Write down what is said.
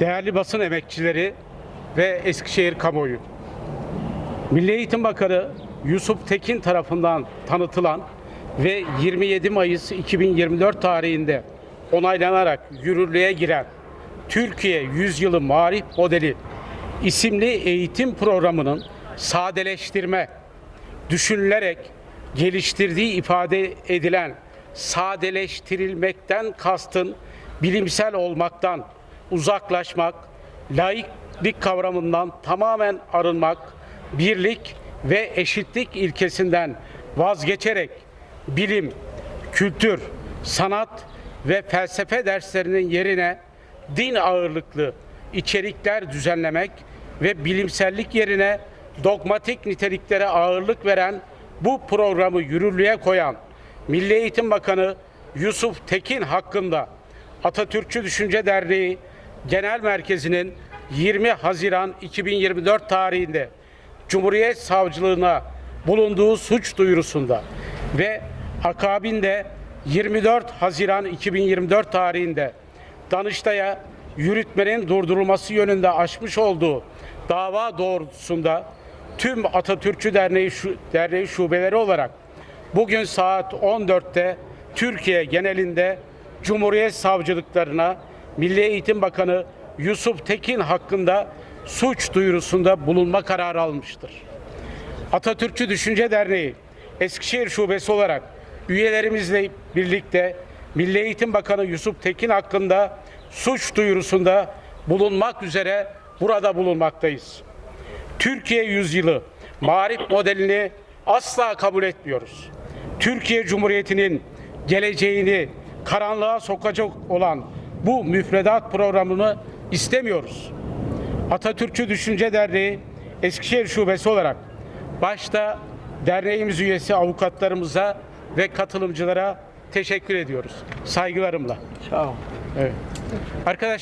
değerli basın emekçileri ve Eskişehir kamuoyu. Milli Eğitim Bakanı Yusuf Tekin tarafından tanıtılan ve 27 Mayıs 2024 tarihinde onaylanarak yürürlüğe giren Türkiye Yüzyılı Marif Modeli isimli eğitim programının sadeleştirme, düşünülerek geliştirdiği ifade edilen sadeleştirilmekten kastın bilimsel olmaktan uzaklaşmak, laiklik kavramından tamamen arınmak, birlik ve eşitlik ilkesinden vazgeçerek bilim, kültür, sanat ve felsefe derslerinin yerine din ağırlıklı içerikler düzenlemek ve bilimsellik yerine dogmatik niteliklere ağırlık veren bu programı yürürlüğe koyan Milli Eğitim Bakanı Yusuf Tekin hakkında Atatürkçü Düşünce Derneği Genel Merkezi'nin 20 Haziran 2024 tarihinde Cumhuriyet Savcılığına bulunduğu suç duyurusunda ve akabinde 24 Haziran 2024 tarihinde Danıştay'a yürütmenin durdurulması yönünde açmış olduğu dava doğrultusunda tüm Atatürkçü Derneği, Derneği şubeleri olarak bugün saat 14'te Türkiye genelinde Cumhuriyet Savcılıklarına Milli Eğitim Bakanı Yusuf Tekin hakkında suç duyurusunda bulunma kararı almıştır. Atatürkçü Düşünce Derneği Eskişehir Şubesi olarak üyelerimizle birlikte Milli Eğitim Bakanı Yusuf Tekin hakkında suç duyurusunda bulunmak üzere burada bulunmaktayız. Türkiye yüzyılı marif modelini asla kabul etmiyoruz. Türkiye Cumhuriyeti'nin geleceğini karanlığa sokacak olan bu müfredat programını istemiyoruz. Atatürkçü Düşünce Derneği Eskişehir Şubesi olarak başta derneğimiz üyesi avukatlarımıza ve katılımcılara teşekkür ediyoruz. Saygılarımla. Sağ ol. Evet. Arkadaşlar